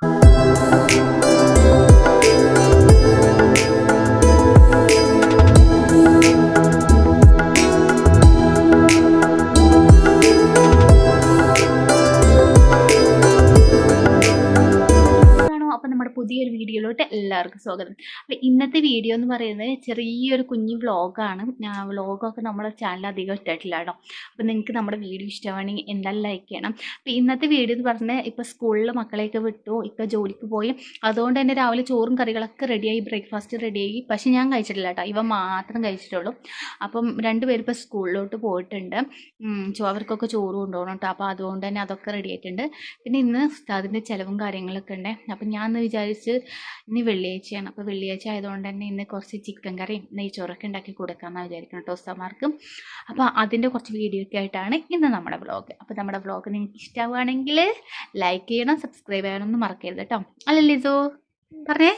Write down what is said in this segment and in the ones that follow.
Música പുതിയൊരു വീഡിയോയിലോട്ട് എല്ലാവർക്കും സ്വാഗതം. അപ്പം ഇന്നത്തെ വീഡിയോ എന്ന് പറയുന്നത് ചെറിയൊരു കുഞ്ഞു വ്ളോഗാണ് വ്ളോഗൊക്കെ നമ്മുടെ ചാനൽ അധികം ഇട്ടിട്ടില്ല കേട്ടോ അപ്പം നിങ്ങൾക്ക് നമ്മുടെ വീഡിയോ ഇഷ്ടമാണെങ്കിൽ എന്തായാലും ലൈക്ക് ചെയ്യണം. അപ്പം ഇന്നത്തെ വീഡിയോ എന്ന് പറഞ്ഞാൽ ഇപ്പോൾ സ്കൂളിൽ മക്കളെയൊക്കെ വിട്ടു ഇപ്പോൾ ജോലിക്ക് പോയി. അതുകൊണ്ട് തന്നെ രാവിലെ ചോറും കറികളൊക്കെ റെഡിയായി ബ്രേക്ക്ഫാസ്റ്റ് റെഡിയായി പക്ഷേ ഞാൻ കഴിച്ചിട്ടില്ല കേട്ടോ ഇവ മാത്രം കഴിച്ചിട്ടുള്ളൂ. അപ്പം രണ്ടുപേരും ഇപ്പോൾ സ്കൂളിലോട്ട് പോയിട്ടുണ്ട്. അവർക്കൊക്കെ ചോറ് കൊണ്ടുപോകണം കേട്ടോ അപ്പോൾ അതുകൊണ്ട് തന്നെ അതൊക്കെ റെഡിയായിട്ടുണ്ട് പിന്നെ ഇന്ന് അതിന്റെ ചിലവും കാര്യങ്ങളൊക്കെ ഉണ്ട്. അപ്പം ഞാൻ ഇന്ന് വിചാരിച്ച് ഇന്ന് വെള്ളിയാഴ്ചയാണ്. അപ്പോൾ വെള്ളിയാഴ്ച ആയതുകൊണ്ട് തന്നെ ഇന്ന് കുറച്ച് ചിക്കൻ കറിയും നെയ്ച്ചോറൊക്കെ ഉണ്ടാക്കി കൊടുക്കാമെന്നാണ് വിചാരിക്കുന്നത് കേട്ടോ ഉസ്താമാർക്ക് അപ്പോൾ അതിന്റെ കുറച്ച് വീഡിയോ ഒക്കെ ആയിട്ടാണ് ഇന്ന് നമ്മുടെ വ്ളോഗ് അപ്പോൾ നമ്മുടെ വ്ളോഗ് നിങ്ങൾക്ക് ഇഷ്ടമാവുകയാണെങ്കിൽ ലൈക്ക് ചെയ്യണം സബ്സ്ക്രൈബ് ചെയ്യണം എന്ന് മറക്കരുത് കേട്ടോ അല്ലല്ലേ പറഞ്ഞേ?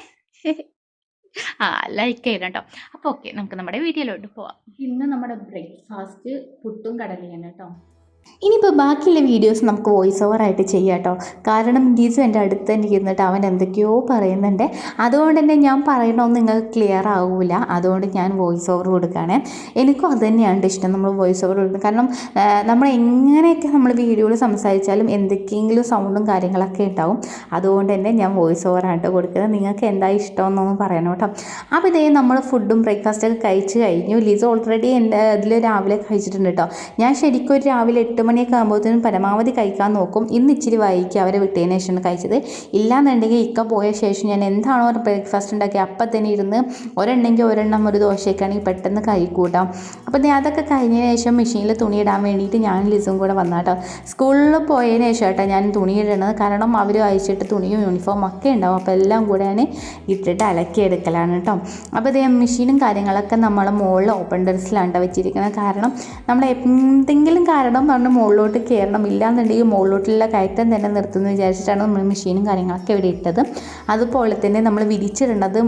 ആ ലൈക്ക് ചെയ്യണം കേട്ടോ അപ്പോൾ ഓക്കെ നമുക്ക് നമ്മുടെ വീഡിയോയിലോട്ട് പോവാം. ഇന്ന് നമ്മുടെ ബ്രേക്ക്ഫാസ്റ്റ് പുട്ടും കടലയാണ് കേട്ടോ ഇനിയിപ്പോൾ ബാക്കിയുള്ള വീഡിയോസ് നമുക്ക് വോയിസ് ഓവർ ആയിട്ട് ചെയ്യാം കേട്ടോ. കാരണം ഗീസു എന്റെ അടുത്ത് തന്നെ ഇരുന്നിട്ട് അവൻ എന്തൊക്കെയോ പറയുന്നുണ്ട്. അതുകൊണ്ട് തന്നെ ഞാൻ പറയണമെന്ന് നിങ്ങൾക്ക് ക്ലിയർ ആവില്ല അതുകൊണ്ട് ഞാൻ വോയിസ് ഓവർ കൊടുക്കുകയാണ്. എനിക്കും അത് തന്നെയാണ് ഇഷ്ടം നമ്മൾ വോയിസ് ഓവർ കൊടുക്കുന്നത്. കാരണം നമ്മൾ എങ്ങനെയൊക്കെ നമ്മൾ വീഡിയോയിൽ സംസാരിച്ചാലും എന്തൊക്കെയെങ്കിലും സൗണ്ടും കാര്യങ്ങളൊക്കെ ഉണ്ടാവും. അതുകൊണ്ട് തന്നെ ഞാൻ വോയിസ് ഓവർ ആയിട്ട് കൊടുക്കുന്നത്. നിങ്ങൾക്ക് എന്താ ഇഷ്ടമെന്നൊന്ന് പറയണം കേട്ടോ. അപ്പോൾ ഇതേ നമ്മൾ ഫുഡും ബ്രേക്ക്ഫാസ്റ്റൊക്കെ കഴിച്ച് കഴിഞ്ഞു. ലിസ് ഓൾറെഡി എന്റെ ഇതിൽ രാവിലെ കഴിച്ചിട്ടുണ്ട് കേട്ടോ. ഞാൻ ശരിക്കും ഒരു രാവിലെ എട്ട് മണിയൊക്കെ ആകുമ്പോഴത്തേനും പരമാവധി കഴിക്കാൻ നോക്കും. ഇന്ന് ഇച്ചിരി വൈകി അവരെ വിട്ടതിന് ശേഷമാണ് കഴിച്ചത്. ഇല്ലാന്നുണ്ടെങ്കിൽ ഇക്ക പോയ ശേഷം ഞാൻ എന്താണോ ബ്രേക്ക്ഫാസ്റ്റ് ഉണ്ടാക്കിയത് അപ്പം തന്നെ ഇരുന്ന് ഒരെണ്ണമെങ്കിൽ ഒരെണ്ണം ഒരു ദോശയൊക്കെ ആണെങ്കിൽ പെട്ടെന്ന് കഴിക്കൂട്ടാം. അപ്പം ഞാൻ അതൊക്കെ കഴിഞ്ഞതിന് ശേഷം മെഷീനിൽ തുണി ഇടാൻ വേണ്ടിയിട്ട് ഞാൻ ലിസും കൂടെ വന്നാട്ടോ സ്കൂളിൽ പോയതിന് ശേഷം കേട്ടോ ഞാൻ തുണി ഇടണത്. കാരണം അവർ അയച്ചിട്ട് തുണിയും യൂണിഫോം ഒക്കെ ഉണ്ടാവും. അപ്പോൾ എല്ലാം കൂടെ ഞാൻ ഇട്ടിട്ട് അലക്കിയെടുക്കലാണ് കേട്ടോ അപ്പോൾ ഇതേ മെഷീനും കാര്യങ്ങളൊക്കെ നമ്മളെ മുകളിൽ ഓപ്പൺ കേട്ടോ വെച്ചിരിക്കുന്നത്. കാരണം നമ്മൾ എന്തെങ്കിലും കാരണം പറഞ്ഞ് മുകളിലോട്ട് കയറണം. ഇല്ലാന്നുണ്ടെങ്കിൽ മുകളിലോട്ടുള്ള കയറ്റം തന്നെ നിർത്തുമെന്ന് വിചാരിച്ചിട്ടാണ് നമ്മൾ മെഷീനും കാര്യങ്ങളൊക്കെ ഇവിടെ ഇട്ടത്. അതുപോലെ തന്നെ നമ്മൾ വിരിച്ചിടേണ്ടത്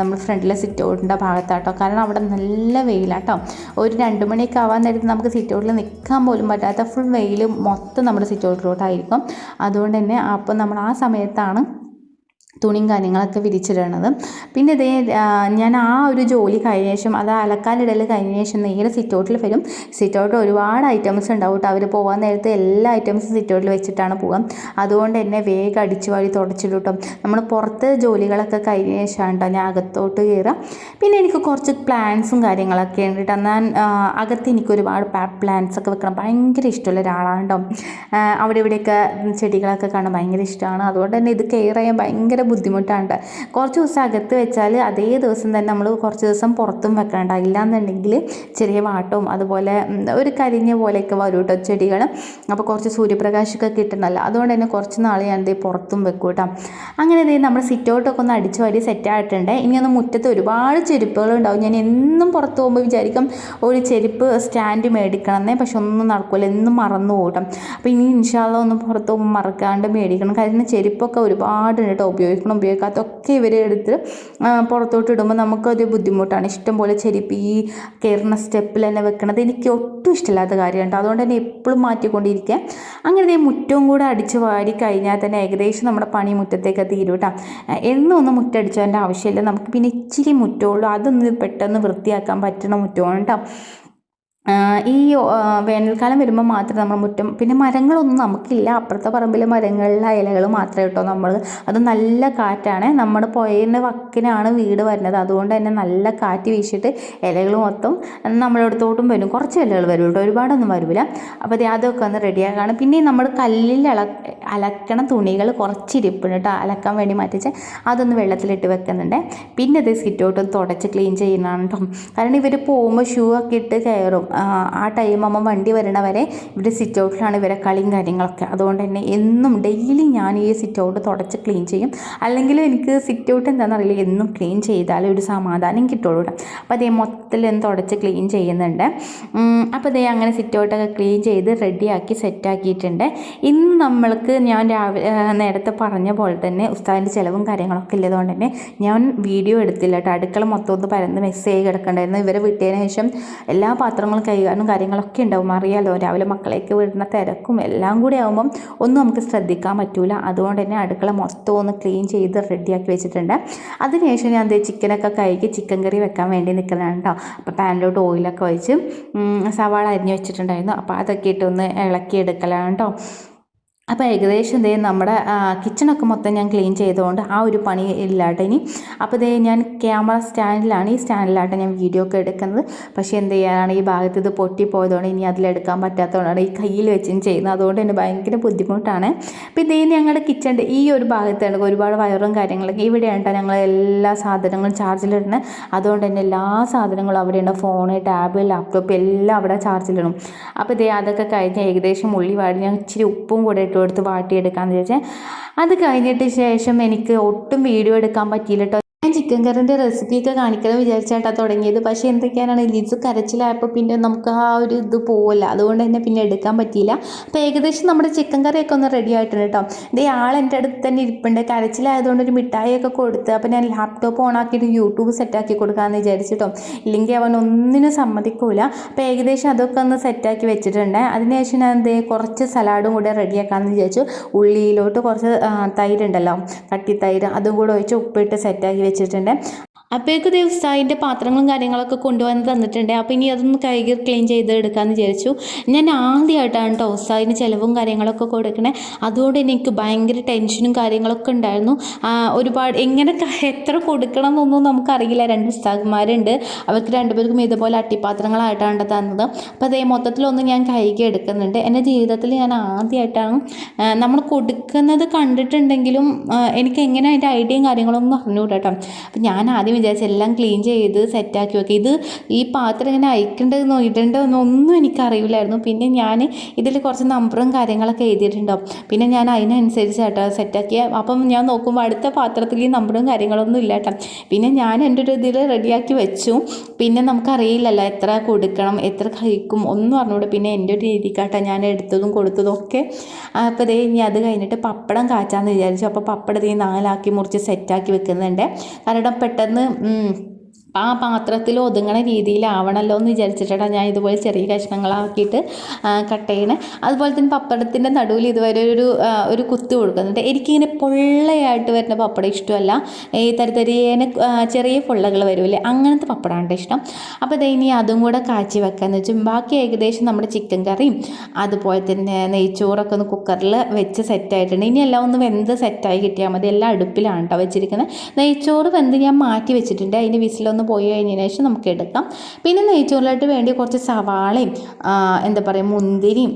നമ്മൾ ഫ്രണ്ടിലെ സിറ്റ് ഔട്ടിന്റെ ഭാഗത്താട്ടോ. കാരണം അവിടെ നല്ല വെയിലാട്ടോ. ഒരു രണ്ട് മണിയൊക്കെ ആവാൻ നേരത്ത് നമുക്ക് സിറ്റ് ഔട്ടിൽ നിൽക്കാൻ പോലും പറ്റാത്ത ഫുൾ വെയിൽ മൊത്തം നമ്മുടെ സിറ്റ് ഔട്ടിലോട്ടായിരിക്കും അതുകൊണ്ട് തന്നെ അപ്പോൾ നമ്മൾ ആ സമയത്താണ് തുണിയും കാര്യങ്ങളൊക്കെ വിരിച്ചിടണത്. പിന്നെ ഇതേ ഞാൻ ആ ഒരു ജോലി കഴിഞ്ഞ ശേഷം അത് അലക്കാനിടയിൽ കഴിഞ്ഞ ശേഷം നേരെ സിറ്റൗട്ടിൽ വരും. സിറ്റൗട്ട് ഒരുപാട് ഐറ്റംസ് ഉണ്ടാവും കേട്ടോ. അവർ പോകാൻ നേരത്തെ എല്ലാ ഐറ്റംസും സിറ്റൗട്ടിൽ വെച്ചിട്ടാണ് പോകാം അതുകൊണ്ട് തന്നെ വേഗം അടിച്ചു വഴി തുടച്ചിടും കേട്ടോ. നമ്മൾ പുറത്ത് ജോലികളൊക്കെ കഴിഞ്ഞ ശേഷമാണ് കേട്ടോ ഞാൻ അകത്തോട്ട് കയറുക. പിന്നെ എനിക്ക് കുറച്ച് പ്ലാൻസും കാര്യങ്ങളൊക്കെ ഉണ്ട് കേട്ടോ. ഞാൻ അകത്ത് എനിക്ക് ഒരുപാട് പ്ലാൻസ് ഒക്കെ വെക്കണം. ഭയങ്കര ഇഷ്ടമുള്ള ഒരാളാണ് കേട്ടോ. അവിടെ ഇവിടെയൊക്കെ ചെടികളൊക്കെ കാണാൻ ഭയങ്കര ഇഷ്ടമാണ്. അതുകൊണ്ട് തന്നെ ഇത് കെയർ ചെയ്യാൻ ഭയങ്കര ബുദ്ധിമുട്ടാണ്. ട്ടോ. കുറച്ച് ദിവസം അകത്ത് വെച്ചാൽ അതേ ദിവസം തന്നെ നമ്മൾ കുറച്ച് ദിവസം പുറത്തും വെക്കണ്ട ഇല്ലാന്നുണ്ടെങ്കിൽ ചെറിയ വാട്ടവും അതുപോലെ ഒരു കരിഞ്ഞ പോലെയൊക്കെ വരും കേട്ടോ ചെടികൾ അപ്പോൾ കുറച്ച് സൂര്യപ്രകാശമൊക്കെ കിട്ടണമല്ലോ അതുകൊണ്ട് തന്നെ കുറച്ച് നാൾ ഞാൻ ദേ പുറത്തും വെക്കും കേട്ടോ അങ്ങനെ ദേ നമ്മൾ സിറ്റൗട്ടൊക്കെ ഒന്ന് അടിച്ചു വാരി സെറ്റായിട്ടുണ്ട് ഇനി ഒന്ന് മുറ്റത്ത് ഒരുപാട് ചെരുപ്പുകൾ ഉണ്ടാവും ഞാൻ എന്നും പുറത്ത് പോകുമ്പോൾ വിചാരിക്കും ഒരു ചെരുപ്പ് സ്റ്റാൻഡ് മേടിക്കണമെന്നേ പക്ഷെ ഒന്നും നടക്കില്ല എന്നും മറന്നു പോകട്ടെ അപ്പോൾ ഇനി ഇൻഷാല്ല ഒന്ന് പുറത്ത് പോകുമ്പോൾ മറക്കാണ്ട് മേടിക്കണം. കാരണം ചെരുപ്പൊക്കെ ഒരുപാട് ഉണ്ട് കേട്ടോ ഉപയോഗിക്കണം. ഉപയോഗിക്കാത്തൊക്കെ ഇവരെ എടുത്ത് ആ, പുറത്തോട്ട് ഇടുമ്പോൾ നമുക്കത് ബുദ്ധിമുട്ടാണ്. ഇഷ്ടംപോലെ ചെരുപ്പ് ഈ കയറുന്ന സ്റ്റെപ്പിൽ തന്നെ വെക്കണത് എനിക്ക് ഒട്ടും ഇഷ്ടമില്ലാത്ത കാര്യമാണ് അതുകൊണ്ട് തന്നെ എപ്പോഴും മാറ്റിക്കൊണ്ടിരിക്കുക. അങ്ങനെ മുറ്റവും കൂടെ അടിച്ച് വാരി കഴിഞ്ഞാൽ തന്നെ ഏകദേശം നമ്മുടെ പണി മുറ്റത്തേക്ക് തീരും കേട്ടോ. എന്നും ഒന്ന് മുറ്റടിച്ചതിന്റെ ആവശ്യമില്ല. നമുക്ക് പിന്നെ ഇച്ചിരി മുറ്റമുള്ളൂ അതൊന്ന് പെട്ടെന്ന് വൃത്തിയാക്കാൻ പറ്റണ മുറ്റമാണ് കേട്ടോ. ഈ വേനൽക്കാലം വരുമ്പോൾ മാത്രം നമ്മൾ മുറ്റം പിന്നെ മരങ്ങളൊന്നും നമുക്കില്ല. അപ്പുറത്തെ പറമ്പിലെ മരങ്ങളിലെ ഇലകൾ മാത്രമേ കേട്ടോ നമ്മൾ അത് നല്ല കാറ്റാണ്. നമ്മുടെ പുഴയുടെ വക്കിനാണ് വീട് വരുന്നത്. അതുകൊണ്ട് തന്നെ നല്ല കാറ്റ് വീശിയിട്ട് ഇലകൾ മൊത്തം നമ്മുടെ അടുത്തോട്ടും വരും. കുറച്ച് ഇലകൾ വരും കേട്ടോ. ഒരുപാടൊന്നും വരില്ല അപ്പോൾ അത് അതൊക്കെ ഒന്ന് റെഡിയാക്കാണ്. പിന്നെ നമ്മൾ കല്ലിൽ അല അലക്കണ തുണികൾ കുറച്ച് ഇരിപ്പുണ്ട് കേട്ടോ. അലക്കാൻ വേണ്ടി മാറ്റിച്ച് അതൊന്ന് വെള്ളത്തിലിട്ട് വെക്കുന്നുണ്ട്. പിന്നെ ഇത് സിറ്റൗട്ട് തുടച്ച് ക്ലീൻ ചെയ്യുന്നതാണ് കേട്ടോ. കാരണം ഇവർ പോകുമ്പോൾ ഷൂ ഒക്കെ ഇട്ട് കയറും. ആ, ടൈം ആകുമ്പോൾ വണ്ടി വരണവരെ ഇവിടെ സിറ്റ് ഔട്ടിലാണ് ഇവരെ കളിയും കാര്യങ്ങളൊക്കെ. അതുകൊണ്ട് തന്നെ എന്നും ഡെയിലി ഞാൻ ഈ സിറ്റ് ഔട്ട് തുടച്ച് ക്ലീൻ ചെയ്യും. അല്ലെങ്കിൽ എനിക്ക് സിറ്റ് ഔട്ട് എന്താണെന്നറിയില്ല എന്നും ക്ലീൻ ചെയ്താലേ ഒരു സമാധാനം കിട്ടുള്ളൂ കേട്ടോ. അപ്പോൾ അതേ മൊത്തത്തിൽ ഒന്ന് തുടച്ച് ക്ലീൻ ചെയ്യുന്നുണ്ട്. അപ്പോൾ അതേ അങ്ങനെ സിറ്റ് ഔട്ടൊക്കെ ക്ലീൻ ചെയ്ത് റെഡിയാക്കി സെറ്റാക്കിയിട്ടുണ്ട് ഇന്ന് നമ്മൾക്ക് ഞാൻ രാവിലെ നേരത്തെ പറഞ്ഞ പോലെ തന്നെ ഉസ്താദിന്റെ ചിലവും കാര്യങ്ങളൊക്കെ ഇല്ലതുകൊണ്ട് തന്നെ ഞാൻ വീഡിയോ എടുത്തില്ല കേട്ടോ. അടുക്കള മൊത്തം ഒന്ന് പരന്ന് മെസ്സേജ് കിടക്കണ്ടായിരുന്നു. ഇവരെ വിട്ടതിന് ശേഷം എല്ലാ പാത്രങ്ങളും കൈ എഴുതാനും കാര്യങ്ങളൊക്കെ ഉണ്ടാവും. അറിയാലോ രാവിലെ മക്കളേക്ക് വിടുന്ന തിരക്കും എല്ലാം കൂടി ആകുമ്പം ഒന്നും നമുക്ക് ശ്രദ്ധിക്കാൻ പറ്റൂല. അതുകൊണ്ട് തന്നെ അടുക്കള മൊത്തം ഒന്ന് ക്ലീൻ ചെയ്ത് റെഡിയാക്കി വെച്ചിട്ടുണ്ട്. അതിനുശേഷം ഞാൻ ദേ ചിക്കനൊക്കെ കഴുകി ചിക്കൻ കറി വെക്കാൻ വേണ്ടി നിൽക്കുന്നതാണ് കേട്ടോ അപ്പോൾ പാനിലോട്ട് ഓയിലൊക്കെ ഒഴിച്ച് സവാള അരിഞ്ഞ് വെച്ചിട്ടുണ്ടായിരുന്നു. അപ്പോൾ അതൊക്കെ ഇട്ടൊന്ന് ഇളക്കി എടുക്കലാണ് കേട്ടോ അപ്പോൾ ഏകദേശം ഇതേ നമ്മുടെ കിച്ചണൊക്കെ മൊത്തം ഞാൻ ക്ലീൻ ചെയ്തുകൊണ്ട് ആ ഒരു പണി ഇല്ലാട്ടെ ഇനി. അപ്പോൾ ഇതേ ഞാൻ ക്യാമറ സ്റ്റാൻഡിലാണ് ഈ സ്റ്റാൻഡിലാട്ടെ ഞാൻ വീഡിയോ ഒക്കെ എടുക്കുന്നത്. പക്ഷേ എന്ത് ചെയ്യാനാണ് ഈ ഭാഗത്ത് ഇത് പൊട്ടിപ്പോയതുകൊണ്ട് ഇനി അതിലെടുക്കാൻ പറ്റാത്തതുകൊണ്ടാണ് ഈ കയ്യിൽ വെച്ചും ചെയ്യുന്നത്. അതുകൊണ്ട് തന്നെ ഭയങ്കര ബുദ്ധിമുട്ടാണ്. അപ്പോൾ ഇതേ ഞങ്ങളുടെ കിച്ചണിന്റെ ഈ ഒരു ഭാഗത്താണ് ഒരുപാട് വയറും കാര്യങ്ങളൊക്കെ ഇവിടെയാണ് ഞങ്ങൾ എല്ലാ സാധനങ്ങളും ചാർജിലിടുന്നത് അതുകൊണ്ട് തന്നെ എല്ലാ സാധനങ്ങളും അവിടെയുണ്ട്. ഫോണ് ടാബ് ലാപ്ടോപ്പ് എല്ലാം അവിടെ ചാർജിലിടും അപ്പോൾ ഇതേ അതൊക്കെ കഴിഞ്ഞ് ഏകദേശം ഉള്ളി വാടി. ഞാൻ ഇച്ചിരി ഉപ്പും കൂടെ ഇട്ട് കൊടുത്ത് വാട്ടിയെടുക്കാമെന്ന് വിചാരിച്ചാൽ അത് കഴിഞ്ഞിട്ട് ശേഷം എനിക്ക് ഒട്ടും വീഡിയോ എടുക്കാൻ പറ്റിയില്ല കേട്ടോ ഞാൻ ചിക്കൻ കറിന്റെ റെസിപ്പിയൊക്കെ കാണിക്കണം വിചാരിച്ചാട്ടാ തുടങ്ങിയത്. പക്ഷേ എന്തൊക്കെയാണ് ലിസ് കരച്ചിലായപ്പോൾ പിന്നെ നമുക്ക് ആ ഒരു ഇത് പോവില്ല അതുകൊണ്ട് തന്നെ പിന്നെ എടുക്കാൻ പറ്റിയില്ല. അപ്പോൾ ഏകദേശം നമ്മുടെ ചിക്കൻ കറിയൊക്കെ ഒന്ന് റെഡി ആയിട്ടുണ്ട് കേട്ടോ ഇതേ ആൾ എന്റെ അടുത്ത് തന്നെ ഇരിപ്പുണ്ട്. കരച്ചിലായതുകൊണ്ട് ഒരു മിഠായിയൊക്കെ കൊടുത്ത് അപ്പോൾ ഞാൻ ലാപ്ടോപ്പ് ഓൺ ആക്കിയിട്ട് യൂട്യൂബ് സെറ്റാക്കി കൊടുക്കാമെന്ന് വിചാരിച്ചിട്ടോ ഇല്ലെങ്കിൽ അവൻ ഒന്നിനും സമ്മതിക്കൂല. അപ്പോൾ ഏകദേശം അതൊക്കെ ഒന്ന് സെറ്റാക്കി വെച്ചിട്ടുണ്ട്. അതിനുശേഷം ഞാൻ എന്തേ കുറച്ച് സലാഡും കൂടെ റെഡിയാക്കാമെന്ന് വിചാരിച്ചു. ഉള്ളിയിലോട്ട് കുറച്ച് തൈരുണ്ടല്ലോ കട്ടി തൈര് അതും കൂടെ ഒഴിച്ച് ഉപ്പിട്ട് സെറ്റാക്കി വെച്ചിട്ടുണ്ട്. അപ്പോഴേക്ക് ദിവസം അതിന്റെ പാത്രങ്ങളും കാര്യങ്ങളൊക്കെ കൊണ്ടുവന്ന് തന്നിട്ടുണ്ട്. അപ്പോൾ ഇനി അതൊന്ന് കഴുകി ക്ലീൻ ചെയ്ത് എടുക്കാമെന്ന് വിചാരിച്ചു. ഞാൻ ആദ്യമായിട്ടാണ് കേട്ടോ ഉസ്താദിന് ചിലവും കാര്യങ്ങളൊക്കെ കൊടുക്കണേ. അതുകൊണ്ട് എനിക്ക് ഭയങ്കര ടെൻഷനും കാര്യങ്ങളൊക്കെ ഉണ്ടായിരുന്നു. ഒരുപാട് എങ്ങനെ എത്ര കൊടുക്കണം എന്നൊന്നും നമുക്കറിയില്ല. രണ്ട് ഉസ്താദ്മാരുണ്ട്. അവർക്ക് രണ്ടുപേർക്കും ഇതുപോലെ അട്ടിപ്പാത്രങ്ങളായിട്ടാണ് തന്നത്. അപ്പോൾ അതേ മൊത്തത്തിലൊന്നും ഞാൻ കഴുകി എടുക്കുന്നുണ്ട്. എന്റെ ജീവിതത്തിൽ ഞാൻ ആദ്യമായിട്ടാണ് നമ്മൾ കൊടുക്കുന്നത് കണ്ടിട്ടുണ്ടെങ്കിലും എനിക്ക് എങ്ങനെ അതിന്റെ ഐഡിയയും കാര്യങ്ങളൊന്നും അറിഞ്ഞുകൂടാട്ടോ അപ്പം ഞാൻ ആദ്യം വിചാരിച്ചു എല്ലാം ക്ലീൻ ചെയ്ത് സെറ്റാക്കി വെക്കുക ഇത് ഈ പാത്രം ഇങ്ങനെ അയക്കേണ്ടതെന്നോ ഇടേണ്ടതെന്നോ ഒന്നും എനിക്കറിയില്ലായിരുന്നു. പിന്നെ ഞാൻ ഇതിൽ കുറച്ച് നമ്പറും കാര്യങ്ങളൊക്കെ എഴുതിയിട്ടുണ്ടാവും പിന്നെ ഞാൻ അതിനനുസരിച്ച് കേട്ടോ സെറ്റാക്കിയ അപ്പം ഞാൻ നോക്കുമ്പോൾ അടുത്ത പാത്രത്തിൽ ഈ നമ്പറും കാര്യങ്ങളൊന്നും ഇല്ല കേട്ടോ. പിന്നെ ഞാൻ എന്റെ ഒരു ഇതിൽ റെഡിയാക്കി വെച്ചു. പിന്നെ നമുക്കറിയില്ലല്ലോ എത്ര കൊടുക്കണം എത്ര കഴിക്കും ഒന്നും അറിഞ്ഞൂടെ. പിന്നെ എന്റെ ഒരു രീതിക്കാട്ടോ ഞാൻ എടുത്തതും കൊടുത്തതും ഒക്കെ. അപ്പോൾ ദേ ഇനി അത് കഴിഞ്ഞിട്ട് പപ്പടം കാച്ചാന്ന് വിചാരിച്ചു. അപ്പോൾ പപ്പടത്തിൽ നാലാക്കി മുറിച്ച് സെറ്റാക്കി വെക്കുന്നുണ്ട്. കാരണം പെട്ടെന്ന് 嗯。ഉം, ആ പാത്രത്തിൽ ഒതുങ്ങണ രീതിയിലാവണമല്ലോ എന്ന് വിചാരിച്ചിട്ടാണ് ഞാൻ ഇതുപോലെ ചെറിയ കഷ്ണങ്ങളാക്കിയിട്ട് കട്ട് ചെയ്യണേ. അതുപോലെ തന്നെ പപ്പടത്തിന്റെ നടുവിൽ ഇതുവരെ ഒരു ഒരു കുത്ത് കൊടുക്കുന്നുണ്ട് എനിക്കിങ്ങനെ പൊള്ളയായിട്ട് വരുന്ന പപ്പടം ഇഷ്ടമല്ല. ഈ തരിതരിയേനെ ചെറിയ പൊള്ളകൾ വരുമല്ലേ അങ്ങനത്തെ പപ്പടമാണ് ഇഷ്ടം. അപ്പോൾ ദേ ഇനി അതും കൂടെ കാച്ചി വെക്കാന്ന് വെച്ചാൽ ബാക്കി ഏകദേശം നമ്മുടെ ചിക്കൻ കറിയും അതുപോലെ തന്നെ നെയ്ച്ചോറൊക്കെ ഒന്ന് കുക്കറിൽ വെച്ച് സെറ്റായിട്ടുണ്ട്. ഇനി എല്ലാം ഒന്ന് വെന്ത് സെറ്റായി കിട്ടിയാൽ മതി. എല്ലാം അടുപ്പിലാണ് കേട്ടോ വെച്ചിരിക്കുന്നത്. നെയ്ച്ചോറ് വെന്ത് ഞാൻ മാറ്റി വെച്ചിട്ടുണ്ട്. അതിന് വിസിലൊന്ന് പോയി കഴിഞ്ഞതിന് ശേഷം നമുക്ക് എടുക്കാം. പിന്നെ നെയ്ച്ചോറിലായിട്ട് വേണ്ടി കുറച്ച് സവാളയും എന്താ പറയുക മുന്തിരിയും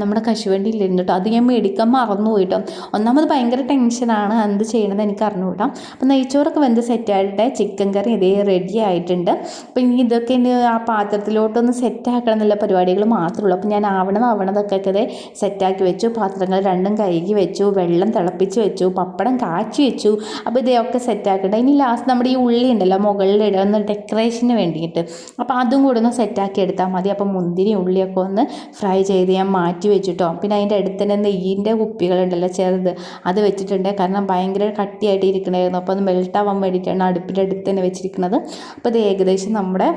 നമ്മുടെ കശുവണ്ടി ഇല്ലായിരുന്നു കേട്ടോ അത് ഞാൻ മേടിക്കാൻ മറന്നു പോയിട്ടോ ഒന്നാമത് ഭയങ്കര ടെൻഷനാണ് എന്ത് ചെയ്യണമെന്ന് എനിക്ക് അറിഞ്ഞുകൂടാ. അപ്പോൾ നെയ്ച്ചോറൊക്കെ വെന്ത് സെറ്റായിട്ട് ചിക്കൻ കറി ഇതേ റെഡി ആയിട്ടുണ്ട്. അപ്പോൾ ഇനി ഇതൊക്കെ ഇനി ആ പാത്രത്തിലോട്ടൊന്ന് സെറ്റാക്കണം എന്നുള്ള പരിപാടികൾ മാത്രമേ ഉള്ളൂ. അപ്പോൾ ഞാൻ ആവണം ആവണതൊക്കെ ഇതേ സെറ്റാക്കി വെച്ചു. പാത്രങ്ങൾ രണ്ടും കഴുകി വെച്ചു. വെള്ളം തിളപ്പിച്ച് വെച്ചു. പപ്പടം കാച്ചി വെച്ചു. അപ്പോൾ ഇതേ ഒക്കെ സെറ്റാക്കട്ടെ ഇനി ലാസ്റ്റ് നമ്മുടെ ഈ ഉള്ളി ഉണ്ടല്ലോ മുകളിൽ ഇടുന്ന ഡെക്കറേഷന് വേണ്ടിയിട്ട്. അപ്പോൾ അതും കൂടെ ഒന്ന് സെറ്റാക്കി എടുത്താൽ മതി. അപ്പോൾ മുന്തിരി ഉള്ളിയൊക്കെ ഒന്ന് ഫ്രൈ ചെയ്ത് ഞാൻ മാറ്റി വെച്ചിട്ടോ. പിന്നെ അതിന്റെ അടുത്ത് തന്നെ നെയ്യിന്റെ കുപ്പികളുണ്ടല്ലോ ചെറുത്. അത് വെച്ചിട്ടുണ്ട്. കാരണം ഭയങ്കര കട്ടിയായിട്ട് ഇരിക്കണമായിരുന്നു അപ്പോൾ അത് മെൽട്ടാവാൻ വേണ്ടിയിട്ടാണ് അടുപ്പിന്റെ അടുത്ത് തന്നെ വെച്ചിരിക്കുന്നത് അപ്പോൾ ഇത് ഏകദേശം നമ്മുടെ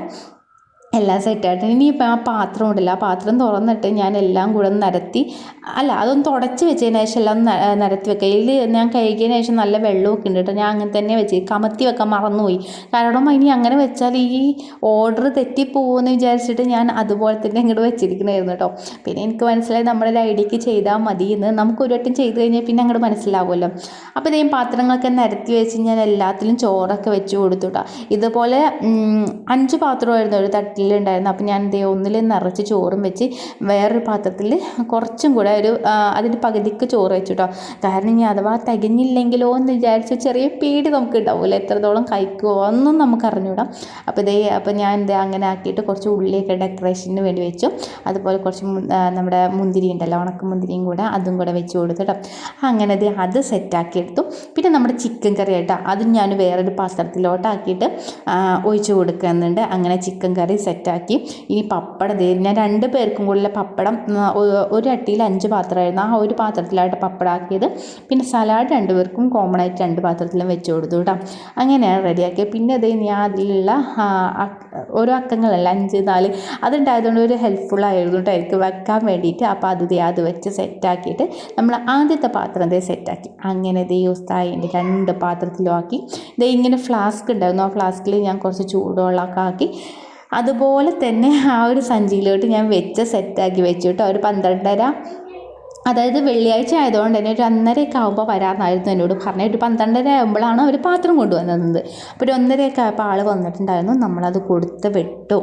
എല്ലാം സെറ്റായിട്ട് ഇനിയിപ്പോൾ ആ പാത്രം ഉണ്ടല്ലോ ആ പാത്രം തുറന്നിട്ട് ഞാൻ എല്ലാം കൂടെ നിരത്തി അല്ല അതൊന്ന് തുടച്ച് വെച്ചതിന് ശേഷം എല്ലാം നിരത്തി വെക്കുക. ഇതിൽ ഞാൻ കഴുകിയതിന് ശേഷം നല്ല വെള്ളമൊക്കെ ഉണ്ട് കേട്ടോ. ഞാൻ അങ്ങനെ തന്നെ വെച്ച് കമത്തി വെക്കാൻ മറന്നുപോയി. കാരണം ഇനി അങ്ങനെ വെച്ചാൽ ഈ ഓർഡർ തെറ്റിപ്പോകുമെന്ന് വിചാരിച്ചിട്ട് ഞാൻ അതുപോലെ തന്നെ ഇങ്ങോട്ട് വെച്ചിരിക്കണമായിരുന്നു കേട്ടോ. പിന്നെ എനിക്ക് മനസ്സിലായി നമ്മുടെ ഒരു ഐഡിയക്ക് ചെയ്താൽ മതി എന്ന്. നമുക്ക് ഒരു വട്ടം ചെയ്ത് കഴിഞ്ഞാൽ പിന്നെ അങ്ങോട്ട് മനസ്സിലാവുമല്ലോ. അപ്പോൾ ഇതേ പാത്രങ്ങളൊക്കെ നിരത്തി വെച്ച് ഞാൻ എല്ലാത്തിലും ചോറൊക്കെ വെച്ച് കൊടുത്തു കേട്ടോ. ഇതുപോലെ അഞ്ച് പാത്രമായിരുന്നു ഒരു തട്ടിലുണ്ടായിരുന്നു അപ്പോൾ ഞാൻ ദേ ഒന്നിൽ നിറച്ച് ചോറും വെച്ച് വേറൊരു പാത്രത്തിൽ കുറച്ചും കൂടെ ഒരു അതിന്റെ പകുതിക്ക് ചോറ് വെച്ചു കേട്ടോ കാരണം ഇനി അഥവാ തികഞ്ഞില്ലെങ്കിലോ എന്ന് വിചാരിച്ച ചെറിയ പേടി നമുക്ക് ഉണ്ടാവില്ല എത്രത്തോളം കഴിക്കുമോ ഒന്നും നമുക്ക് അറിഞ്ഞുവിടാം അപ്പോൾ ഇതേ അപ്പോൾ ഞാൻ ഇതേ അങ്ങനെ ആക്കിയിട്ട് കുറച്ച് ഉള്ളിയൊക്കെ ഡെക്കറേഷന് വേണ്ടി വെച്ചു. അതുപോലെ കുറച്ച് നമ്മുടെ മുന്തിരി ഉണ്ടല്ലോ ഉണക്ക മുന്തിരിയും കൂടെ അതും കൂടെ വെച്ച് കൊടുത്തു അങ്ങനെ ദേ അത് സെറ്റാക്കി എടുത്തു. പിന്നെ നമ്മുടെ ചിക്കൻ കറി കേട്ടോ അതും ഞാൻ വേറൊരു പാത്രത്തിലോട്ടാക്കിയിട്ട് ഒഴിച്ചു കൊടുക്കുന്നുണ്ട്. അങ്ങനെ ചിക്കൻ കറി സെറ്റാക്കി. ഇനി പപ്പടം ദേ ഞാൻ രണ്ട് പേർക്കും കൂടുതൽ പപ്പടം ഒരു അട്ടിയിൽ അഞ്ച് പാത്രമായിരുന്നു. ആ ഒരു പാത്രത്തിലായിട്ട് പപ്പടാക്കിയത്. പിന്നെ സലാഡ് രണ്ട് പേർക്കും കോമൺ ആയിട്ട് രണ്ട് പാത്രത്തിലും വെച്ച് കൊടുത്തു കേട്ടോ. അങ്ങനെയാണ് റെഡിയാക്കിയത്. പിന്നെ അത് ഞാൻ അതിലുള്ള ഓരോ അക്കങ്ങളല്ല അഞ്ച് നാല് അതുണ്ടായതുകൊണ്ട് ഒരു ഹെൽപ്ഫുൾ ആയിരുന്നു കേട്ടോ. എനിക്ക് വെക്കാൻ വേണ്ടിയിട്ട്. അപ്പോൾ അത് ദേ അത് വെച്ച് സെറ്റാക്കിയിട്ട് നമ്മൾ ആദ്യത്തെ പാത്രം ദേ സെറ്റാക്കി. അങ്ങനെ ദേ ഉസ്തായിന്റെ രണ്ട് പാത്രത്തിലും ആക്കി. ദേ ഇങ്ങനെ ഫ്ലാസ്ക് ഉണ്ടായിരുന്നു. ആ ഫ്ലാസ്കിൽ ഞാൻ കുറച്ച് ചൂടുവെള്ളമൊക്കെ ആക്കി. അതുപോലെ തന്നെ ആ ഒരു സഞ്ചിയിലോട്ട് ഞാൻ വെച്ച സെറ്റാക്കി വെച്ചു കേട്ടോ. ഒരു പന്ത്രണ്ടര അതായത് വെള്ളിയാഴ്ച ആയതുകൊണ്ട് തന്നെ ഒരു ഒന്നരയൊക്കെ ആകുമ്പോൾ വരാമെന്നായിരുന്നു എന്നോട് പറഞ്ഞത്. ഒരു പന്ത്രണ്ടര ആകുമ്പോഴാണ് അവർ പാത്രം കൊണ്ടുവന്നത്. അപ്പോൾ ഒരു ഒന്നരയൊക്കെ ആയപ്പോൾ ആൾ വന്നിട്ടുണ്ടായിരുന്നു. നമ്മളത് കൊടുത്ത് വിട്ടു.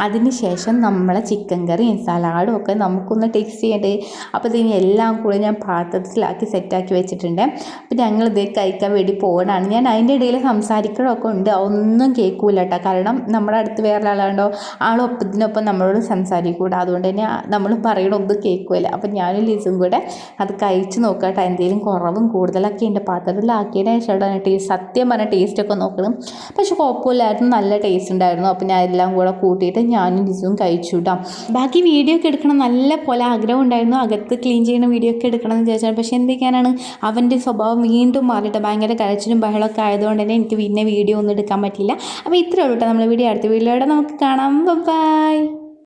അതിന് ശേഷം നമ്മളെ ചിക്കൻ കറിയും സലാഡും ഒക്കെ നമുക്കൊന്ന് ടേസ്റ്റ് ചെയ്യേണ്ടത് അപ്പോൾ ഇതിന് എല്ലാം കൂടെ ഞാൻ പാത്രത്തിലാക്കി സെറ്റാക്കി വെച്ചിട്ടുണ്ട്. അപ്പോൾ ഞങ്ങളിത് കഴിക്കാൻ വേണ്ടി പോകണമാണ് ഞാൻ അതിന്റെ ഇടയിൽ സംസാരിക്കണമൊക്കെ ഉണ്ട്. ഒന്നും കേൾക്കൂല കേട്ടോ കാരണം നമ്മുടെ അടുത്ത് വേറെ ആളാണ്ടോ ആളൊപ്പത്തിനൊപ്പം നമ്മളോട് സംസാരിക്കൂടാ. അതുകൊണ്ട് തന്നെ നമ്മൾ പറയണൊന്നും കേൾക്കില്ല അപ്പം ഞാനും ലിസും കൂടെ അത് കഴിച്ച് നോക്കട്ടെ. എന്തെങ്കിലും കുറവും കൂടുതലൊക്കെ ഉണ്ട്. പാത്രത്തിലാക്കിയതിന് ശേഷം സത്യം പറഞ്ഞ ടേസ്റ്റൊക്കെ നോക്കണം. പക്ഷെ കുഴപ്പമില്ലായിരുന്നു. നല്ല ടേസ്റ്റ് ഉണ്ടായിരുന്നു. അപ്പോൾ ഞാൻ എല്ലാം കൂടെ കൂട്ടിയിട്ട് ഞാനും ലിസും കഴിച്ചു കേട്ടോ ബാക്കി വീഡിയോ ഒക്കെ എടുക്കണം. നല്ല പോലെ ആഗ്രഹം ഉണ്ടായിരുന്നു. അകത്ത് ക്ലീൻ ചെയ്യുന്ന വീഡിയോ ഒക്കെ എടുക്കണം എന്ന് വിചാരിച്ചാൽ പക്ഷെ എന്തൊക്കെയാണ് അവന്റെ സ്വഭാവം വീണ്ടും മാറിയിട്ട് ഭയങ്കര കരച്ചിലും ബഹളമൊക്കെ ആയതുകൊണ്ട് തന്നെ എനിക്ക് പിന്നെ വീഡിയോ ഒന്നും എടുക്കാൻ പറ്റില്ല അപ്പോൾ ഇത്രയേ ഉള്ളൂ കേട്ടോ നമ്മൾ വീഡിയോ അടുത്ത വീഡിയോയുടെ നമുക്ക് കാണാം. ബൈ